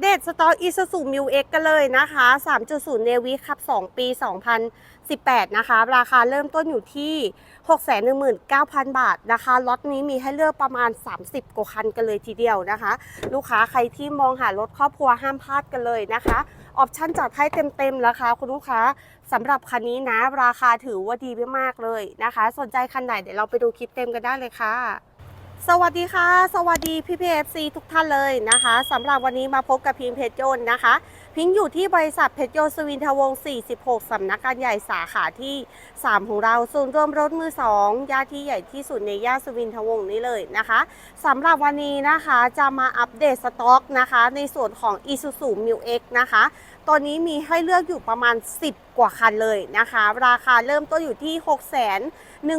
เดตสต็อก Isuzu m u X กันเลยนะคะ 3.0 Navy ขับ 2 ปี 2018 นะคะ ราคาเริ่มต้นอยู่ที่ 619,000 บาทนะคะล็อตนี้มีให้เลือกประมาณ 30 กว่าคันกันเลยทีเดียวนะคะ ลูกค้าใครที่มองหารถครอบครัวห้ามพลาดกันเลยนะคะออปชั่นจัดให้เต็มๆแล้วค่ะคุณลูกค้าสำหรับคันนี้นะ ราคาถือว่าดีมากเลยนะคะ สนใจคันไหนเดี๋ยวเราไปดูคลิปเต็มกันได้เลยค่ะ สวัสดีค่ะ สวัสดีพี่พีเอฟซีทุกท่านเลยนะคะสำหรับวันนี้มาพบกับพิงเพจโจนนะคะ พิงอยู่ที่บริษัทเพชรโจนสวินทวงศ์46 สำนักงานใหญ่สาขาที่ 3 ของเราศูนย์รวมรถมือ 2 ย่านที่ใหญ่ที่สุดในย่านสวินทวงศ์นี้เลยนะคะสำหรับวันนี้นะคะจะมาอัปเดตสต็อกนะคะ ในส่วนของ Isuzu m u X นะคะตอนนี้มีให้เลือกอยู่ประมาณ 10 กว่าคันเลยนะคะ ราคาเริ่มต้นอยู่ที่ 6 1 9 0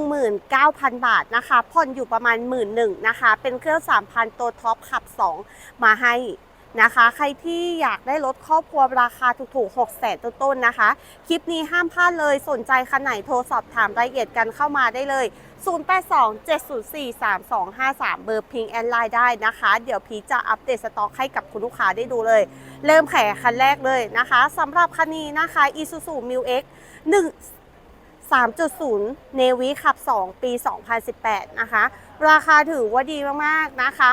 0 0 บาทนะคะผ่อนอยู่ประมาณ 1 1 0 0 0นะคะ เป็นเครื่อง 3,000 ตัวท็อปขับ 2 มาให้ นะคะ ใครที่อยากได้รถครอบครัวราคาถูกๆ6แสนต้นๆนะคะ คลิปนี้ห้ามพลาดเลยสนใจคันไหนโทรสอบถามรายละเอียดกันเข้ามาได้เลย 0827043253 เบอร์พิงแอนไลน์ได้นะคะ เดี๋ยวพีจะอัปเดตสต็อกให้กับคุณลูกค้าได้ดูเลย เริ่มแข่คันแรกเลยนะคะสำหรับคันนี้นะคะ Isuzu m u X 1 3.0 Navy ขับ 2 ปี 2018 นะคะ ราคาถือว่าดีมาก ๆ นะคะ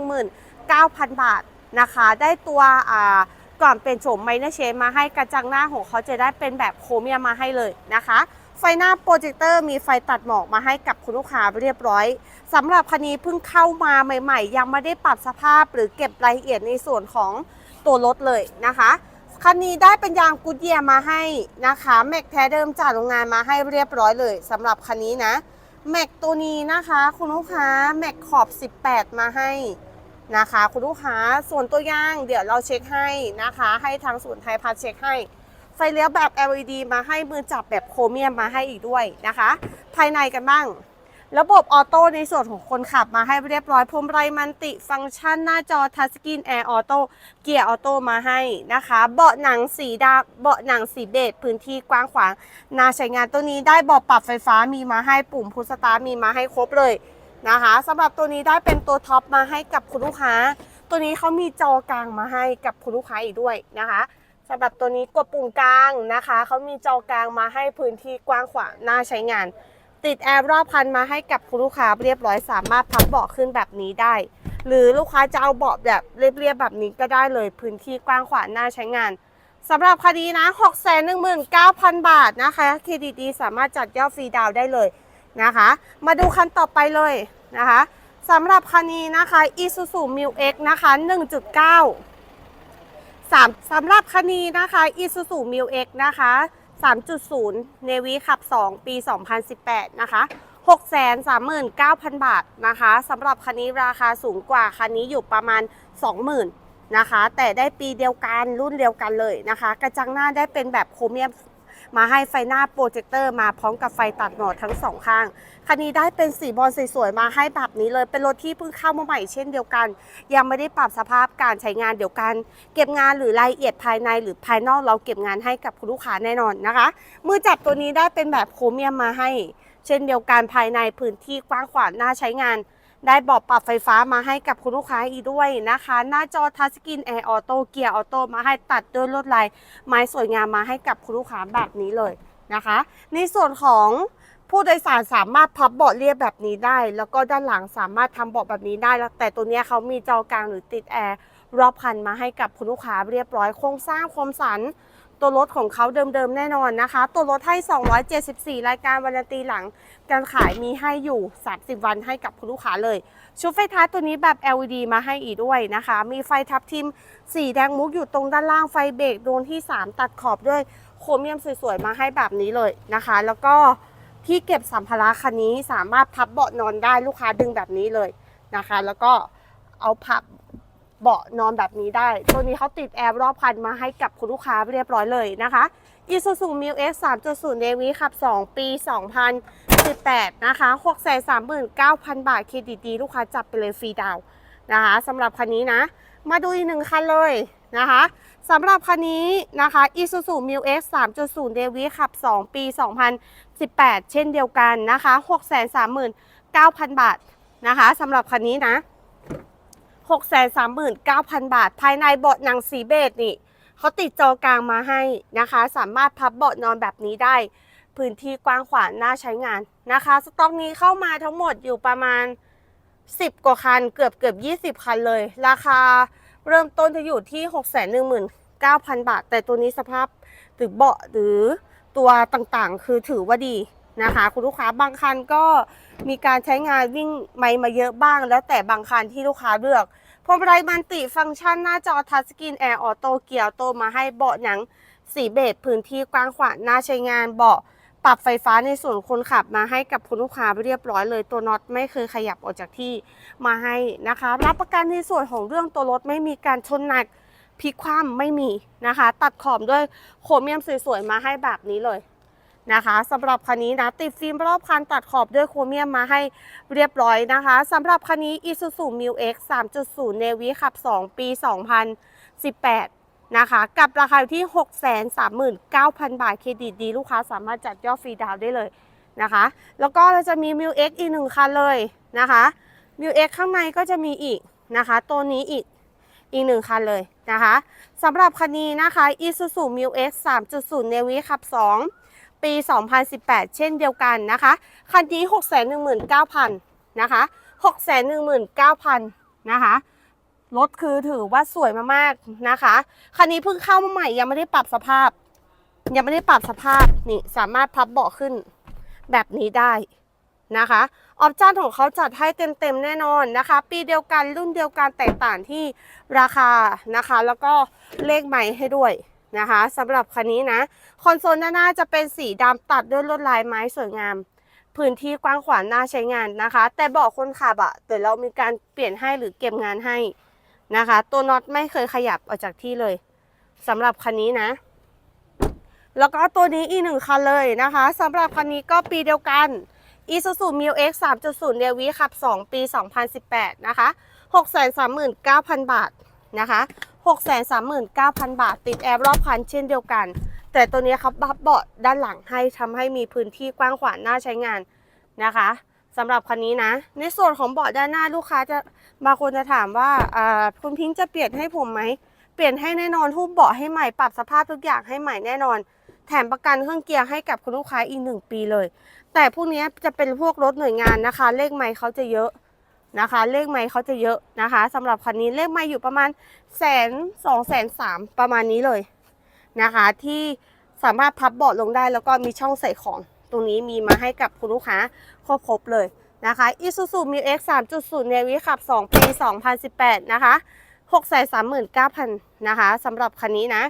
619,000 บาท นะคะ ได้ตัวอ่าก่อนเป็นโฉมไมเนอร์เชนมาให้กระจังหน้าของเขาจะได้เป็นแบบโครเมียมาให้เลยนะคะไฟหน้าโปรเจคเตอร์มีไฟตัดหมอกมาให้กับคุณลูกค้าเรียบร้อยสำหรับคันนี้เพิ่งเข้ามาใหม่ ๆ ยังไม่ได้ปรับสภาพหรือเก็บรายละเอียดในส่วนของตัวรถเลยนะคะคันนี้ได้เป็นยางกูดเยียมาให้นะคะแม็กแท้เดิมจากโรงงานมาให้เรียบร้อยเลยสำหรับคันนี้นะแม็กตัวนี้นะคะ คุณลูกค้าแม็กขอบ 18 มาให้ นะคะ คุณลูกค้าส่วนตัวย่างเดี๋ยวเราเช็คให้นะคะ ให้ทางศูนย์ไทยพัฒน์เช็คให้ ไฟเลี้ยวแบบ LED มาให้มือจับแบบโครเมียมมาให้อีกด้วยนะคะ ภายในกันบ้าง ระบบออโต้ในส่วนของคนขับมาให้เรียบร้อยพรมไรมันติฟังก์ชันหน้าจอทัชสกรีนแอร์ออโต้เกียร์ออโต้มาให้นะคะ เบาะหนังสีดำเบาะหนังสีเบจพื้นที่กว้างขวางน่าใช้งานตัวนี้ได้เบาะปรับไฟฟ้ามีมาให้ปุ่มพุชสตาร์มีมาให้ครบเลย นะคะสำหรับตัวนี้ได้เป็นตัวท็อปมาให้กับคุณลูกค้า ตัวนี้เขามีจอกลางมาให้กับคุณลูกค้าอีกด้วยนะคะสำหรับตัวนี้กดปุ่มกลางนะคะเขามีจอกลางมาให้พื้นที่กว้างขวางน่าใช้งาน ติดแอร์รอบคันมาให้กับคุณลูกค้าเรียบร้อยสามารถพับเบาะขึ้นแบบนี้ได้ หรือลูกค้าจะเอาเบาะแบบเรียบๆแบบนี้ก็ได้เลย พื้นที่กว้างขวางน่าใช้งานสำหรับคดีนะ 6 1 9 0 0 0 บาทนะคะ เครดิตดีสามารถจัดยอดฟรีดาวได้เลย นะคะ มาดูคันต่อไปเลยนะคะสำหรับคันนี้นะคะ Isuzu m u X นะคะ 1.9สามสำหรับคันนี้นะคะ Isuzu m u X นะคะ 3.0 Navy ขับ 2 ปี 2018 นะคะ 639,000 บาทนะคะสำหรับคันนี้ราคาสูงกว่าคันนี้อยู่ประมาณ 20,000นะคะ แต่ได้ปีเดียวกันรุ่นเดียวกันเลยนะคะ กระจังหน้าได้เป็นแบบโครเมียม มาให้ไฟหน้าโปรเจคเตอร์มาพร้อมกับไฟตัดหมอกทั้งสองข้าง คันนี้ได้เป็นสีบอลสวยๆมาให้แบบนี้เลย เป็นรถที่เพิ่งเข้ามาใหม่เช่นเดียวกัน ยังไม่ได้ปรับสภาพการใช้งานเดียวกัน เก็บงานหรือรายละเอียดภายในหรือภายนอกเราเก็บงานให้กับคุณลูกค้าแน่นอนนะคะ มือจับตัวนี้ได้เป็นแบบโครเมียมมาให้ เช่นเดียวกันภายในพื้นที่กว้างขวางน่าใช้งาน ได้เบอกปรับไฟฟ้ามาให้กับคุณลูกค้าอีกด้วยนะคะ หน้าจอทัชสกรีนแอร์ออโต้เกียร์ออโต้มาให้ตัดด้วยลวดลายไม้สวยงามมาให้กับคุณลูกค้าแบบนี้เลยนะคะ ในส่วนของผู้โดยสารสามารถพับเบาะเรียบแบบนี้ได้ แล้วก็ด้านหลังสามารถทำเบาะแบบนี้ได้ แต่ตัวนี้เขามีจอกลางหรือติดแอร์รอบคันมาให้กับคุณลูกค้าเรียบร้อยโครงสร้างคมสัน ตัวรถของเขาเดิมๆแน่นอนนะคะ ตัวรถให้ 274 รายการวารันตีหลัง การขายมีให้อยู่ 30 วันให้กับคุณลูกค้าเลย ชุดไฟท้ายตัวนี้แบบ LED มาให้อีกด้วยนะคะ มีไฟทับทิมสีแดงมุกอยู่ตรงด้านล่างไฟเบรกโดนที่ 3 ตัดขอบด้วยโครเมียมสวยๆ มาให้แบบนี้เลยนะคะ แล้วก็ที่เก็บสัมภาระคันนี้สามารถพับเบาะนอนได้ลูกค้าดึงแบบนี้เลยนะคะ แล้วก็เอาพับ เบาะนอนแบบนี้ได้ ตัวนี้เขาติดแอร์รอบคันมาให้กับคุณลูกค้าเรียบร้อยเลยนะคะ Isuzu m u X 3.0 Navy ขับ 2 ปี 2018 นะคะ 639,000 บาทเครดิตดีลูกค้าจับไปเลยฟรีดาวนะคะสำหรับคันนี้นะ มาดูอีกหนึ่งคันเลยนะคะสำหรับคันนี้นะคะ Isuzu m u X 3.0 Navy ขับ 2 ปี 2018 เช่นเดียวกันนะคะ 639,000 บาทนะคะสำหรับคันนี้นะ 639,000 บาท ภายในเบาะหนังสีเบจนี่เขาติดจอกลางมาให้นะคะ สามารถพับเบาะนอนแบบนี้ได้ พื้นที่กว้างขวางน่าใช้งานนะคะ สต็อกนี้เข้ามาทั้งหมดอยู่ประมาณ 10 กว่าคัน เกือบเกือบ20 คันเลย ราคาเริ่มต้นจะอยู่ที่ 619,000 บาท แต่ตัวนี้สภาพหรือเบาะหรือตัวต่างๆ คือถือว่าดี นะคะ คุณลูกค้าบางคันก็มีการใช้งานวิ่งไม่มาเยอะบ้าง แล้วแต่บางคันที่ลูกค้าเลือกพวงมาลัยมันติฟังก์ชันหน้าจอทัชสกรีนแอร์ออโต้เกียร์โตมาให้เบาะหนังสีเบจพื้นที่กว้างขวางน่าใช้งานเบาะปรับไฟฟ้าในส่วนคนขับมาให้กับคุณลูกค้าเรียบร้อยเลยตัวน็อตไม่เคยขยับออกจากที่มาให้นะคะ รับประกันในส่วนของเรื่องตัวรถไม่มีการชนหนักพลิกคว่ำไม่มีนะคะ ตัดขอบด้วยโครเมียมสวยๆมาให้แบบนี้เลย นะคะสำหรับคันนี้นะติดฟิล์มรอบคันตัดขอบด้วยโครเมียมมาให้เรียบร้อยนะคะสำหรับคันนี้ Isuzu Mu X 3.0 Navy ขับ 2 ปี 2018 นะคะกับราคาอยู่ที่ 639,000 บาทเครดิตดี ลูกค้าสามารถจัดยอดฟรีดาวได้เลยนะคะ แล้วก็เราจะมี m ิ X อีกหนึ่งคันเลยนะคะ m ิ X ข้างในก็จะมีอีกนะคะ ตัวนี้อีกอีกหนึ่งคันเลยนะคะสำหรับคันนี้นะคะ Isuzu m ิ X 3.0 Navy ขับ 2 ปี 2018 เช่นเดียวกันนะคะ คันนี้ 619,000นะคะ619,000นะคะรถคือถือว่าสวยมากๆนะคะ คันนี้เพิ่งเข้ามาใหม่ยังไม่ได้ปรับสภาพ ยังไม่ได้ปรับสภาพนี่สามารถพับเบาะขึ้นแบบนี้ได้นะคะออปชั่นของเขาจัดให้เต็มๆแน่นอนนะคะ ปีเดียวกันรุ่นเดียวกันแตกต่างที่ราคานะคะ แล้วก็เลขใหม่ให้ด้วย นะคะสำหรับคันนี้นะ คอนโซลด้านหน้าจะเป็นสีดำตัดด้วยลวดลายไม้สวยงาม พื้นที่กว้างขวางน่าใช้งานนะคะ แต่บาะคนขับอะเดี๋ยวเรามีการเปลี่ยนให้หรือเก็บงานให้นะคะ ตัวน็อตไม่เคยขยับออกจากที่เลยสำหรับคันนี้นะ แล้วก็ตัวนี้อีกหนึ่งคันเลยนะคะสำหรับคันนี้ก็ปีเดียวกัน Isuzu Mu X 3.0 Navy ขับ 2 ปี 2018 นะคะ 639,000 บาทนะคะ 639,000 บาท ติดแอร์รอบคันเช่นเดียวกัน แต่ตัวนี้เขาบับเบาะด้านหลังให้ทำให้มีพื้นที่กว้างขวางน่าใช้งานนะคะสำหรับคันนี้นะ ในส่วนของเบาะด้านหน้าลูกค้าจะบางคนจะถามว่าคุณพิงค์จะเปลี่ยนให้ผมไหมเปลี่ยนให้แน่นอนทุบเบาะให้ใหม่ปรับสภาพทุกอย่างให้ใหม่แน่นอน แถมประกันเครื่องเกียร์ให้กับคุณลูกค้าอีกหนึ่งปีเลย แต่พวกนี้จะเป็นพวกรถหน่วยงานนะคะ เลขไมค์เขาจะเยอะ นะคะ เลขไมค์เขาจะเยอะนะคะสำหรับคันนี้เลขไมค์อยู่ประมาณแสนสองแสนสามประมาณนี้เลยนะคะ ที่สามารถพับเบาะลงได้แล้วก็มีช่องใส่ของ ตรงนี้มีมาให้กับคุณลูกค้าครบๆเลยนะคะ Isuzu Mu X 3.0 Navy ขับ 2 ปี 2018 นะคะ 639,000 นะคะสำหรับคันนี้นะ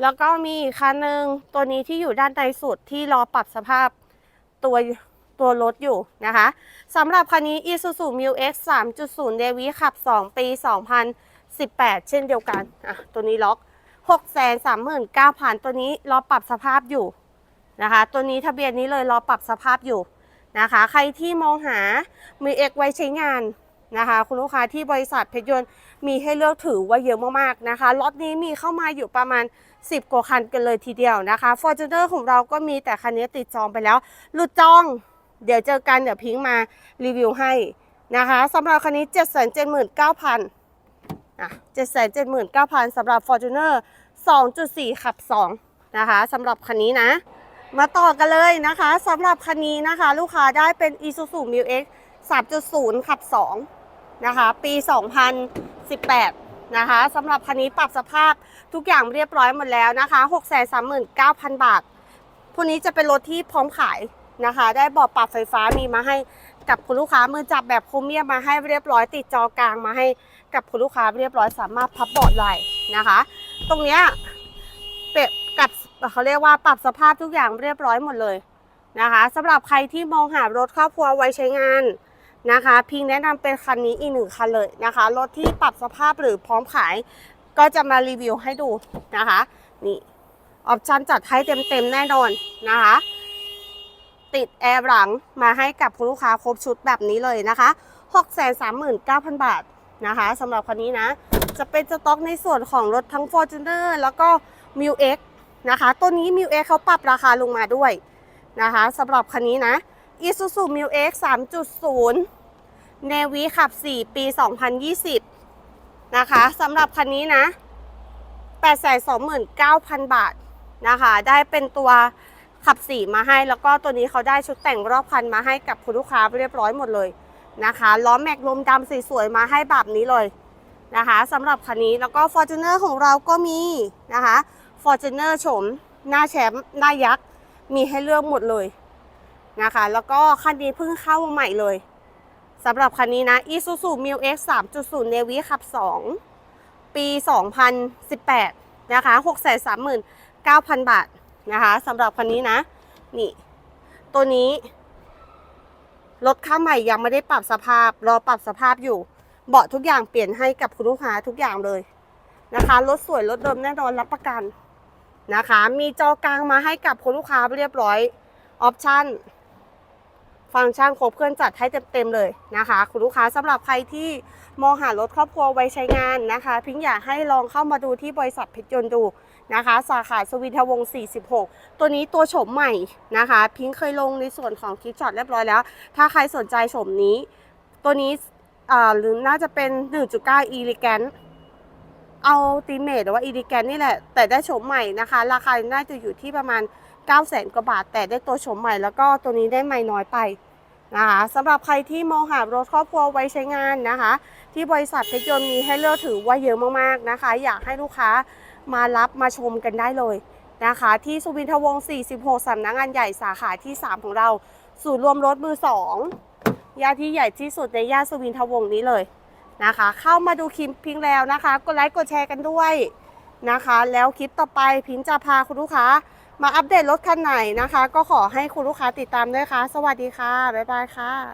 แล้วก็มีอีกคันหนึ่งตัวนี้ที่อยู่ด้านในสุดที่รอปรับสภาพตัว ตัวรถอยู่นะคะสำหรับคันนี้ Isuzu Mu X 3.0 Navy ขับ 2 ปี 2018 เช่นเดียวกันอะตัวนี้ล็อก 639,000 ตัวนี้รอปรับสภาพอยู่นะคะ ตัวนี้ทะเบียนนี้เลยรอปรับสภาพอยู่นะคะ ใครที่มองหามีเอกไว้ใช้งานนะคะ คุณลูกค้าที่บริษัทเพชรยนต์มีให้เลือกถือว่าเยอะมากๆนะคะล็อตนี้มีเข้ามาอยู่ประมาณ 10 กว่าคันกันเลยทีเดียวนะคะ f o r t u n e r ของเราก็มีแต่คันนี้ติดจองไปแล้วหลุดจอง เดี๋ยวเจอกันเดี๋ยวพิงมารีวิวให้นะคะสำหรับคันนี้ 779,000อะ779,000สำหรับ Fortuner 2.4 ขับ 2 นะคะสำหรับคันนี้นะ มาต่อกันเลยนะคะสำหรับคันนี้นะคะ ลูกค้าได้เป็น Isuzu Mu X 3.0 ขับ 2 นะคะ ปี 2018 นะคะสำหรับคันนี้ปรับสภาพทุกอย่างเรียบร้อยหมดแล้วนะคะ 639,000 บาทพวกนี้จะเป็นรถที่พร้อมขาย นะคะ ได้เบาะปรับไฟฟ้ามีมาให้กับคุณลูกค้ามือจับแบบโครเมียมมาให้เรียบร้อยติดจอกลางมาให้กับคุณลูกค้าเรียบร้อยสามารถพับเบาะได้นะคะ ตรงเนี้ยเปรียบกับเขาเรียกว่าปรับสภาพทุกอย่างเรียบร้อยหมดเลยนะคะสำหรับใครที่มองหารถครอบครัวไว้ใช้งานนะคะ พิงแนะนำเป็นคันนี้อีกหนึ่งคันเลยนะคะรถที่ปรับสภาพหรือพร้อมขายก็จะมารีวิวให้ดูนะคะนี่ออปชันจัดให้เต็มๆแน่นอนนะคะ ติดแอร์หลังมาให้กับคุณลูกค้าครบชุดแบบนี้เลยนะคะ 639,000 บาทนะคะสำหรับคันนี้นะ จะเป็นสต็อกในส่วนของรถทั้ง Fortuner แล้วก็ m u X นะคะ ตัวนี้ m u X เขาปรับราคาลงมาด้วยนะคะสำหรับคันนี้นะ Isuzu m u X 3.0 Navy ขับ 4 ปี 2020 นะคะสำหรับคันนี้นะ 829,000 บาทนะคะ ได้เป็นตัว ขับสีมาให้ แล้วก็ตัวนี้เขาได้ชุดแต่งรอบคันมาให้กับคุณลูกค้าเรียบร้อยหมดเลยนะคะล้อแม็กลมดำสวยๆมาให้แบบนี้เลยนะคะสำหรับคันนี้แล้วก็ Fortuner ของเราก็มีนะคะ Fortuner โฉมหน้าแชมป์หน้ายักษ์มีให้เลือกหมดเลยนะคะ แล้วก็คันนี้เพิ่งเข้ามาใหม่เลยสำหรับคันนี้นะ Isuzu Mil X 3.0 Navy ขับ 2 ปี 2018 นะคะ 639,000 บาท นะคะสำหรับคันนี้นะ นี่ ตัวนี้ รถข้าใหม่ยังไม่ได้ปรับสภาพ รอปรับสภาพอยู่ เบาะทุกอย่างเปลี่ยนให้กับคุณลูกค้าทุกอย่างเลยนะคะรถสวยรถเดิมแน่นอนรับประกันนะคะ มีจอกลางมาให้กับคุณลูกค้าเรียบร้อยออปชั่นฟังก์ชันครบเครื่องจัดให้เต็มๆเลยนะคะ คุณลูกค้าสำหรับใครที่มองหารถครอบครัวไว้ใช้งานนะคะ พิงอยากให้ลองเข้ามาดูที่บริษัทเพชรยนต์ดู นะคะ สาขาสวิทวงศ์46 ตัวนี้ตัวโฉมใหม่นะคะ พิงเคยลงในส่วนของคลิปช็อตเรียบร้อยแล้ว ถ้าใครสนใจโฉมนี้ ตัวนี้หรือน่าจะเป็น 1.9 e l e g a n t เอาตีเมทหรือว่า e l e g a n t นี่แหละ แต่ได้โฉมใหม่นะคะ ราคาน่าจะอยู่ที่ประมาณ 9 0 0 0 0กว่าบาท แต่ได้ตัวโฉมใหม่แล้วก็ตัวนี้ได้ไม่น้อยไปนะคะสำหรับใครที่มองหารถครอบครัวไว้ใช้งานนะคะ ที่บริษัทเพชรยนต์มีให้เลือกถือว่าเยอะมากๆนะคะ อยากให้ลูกค้า มารับมาชมกันได้เลยนะคะ ที่สุวินทวงศ์ 46สำนักงานใหญ่สาขาที่ 3 ของเรา ศูนย์รวมรถมือ2ย่านที่ใหญ่ที่สุดในย่านสุวินทวงศ์นี้เลยนะคะ เข้ามาดูคลิปพิงแล้วนะคะ กดไลค์กดแชร์กันด้วยนะคะ แล้วคลิปต่อไปพิงจะพาคุณลูกค้า มาอัปเดตรถคันไหนนะคะ ก็ขอให้คุณลูกค้าติดตามด้วยค่ะ สวัสดีค่ะ บ๊ายบายค่ะ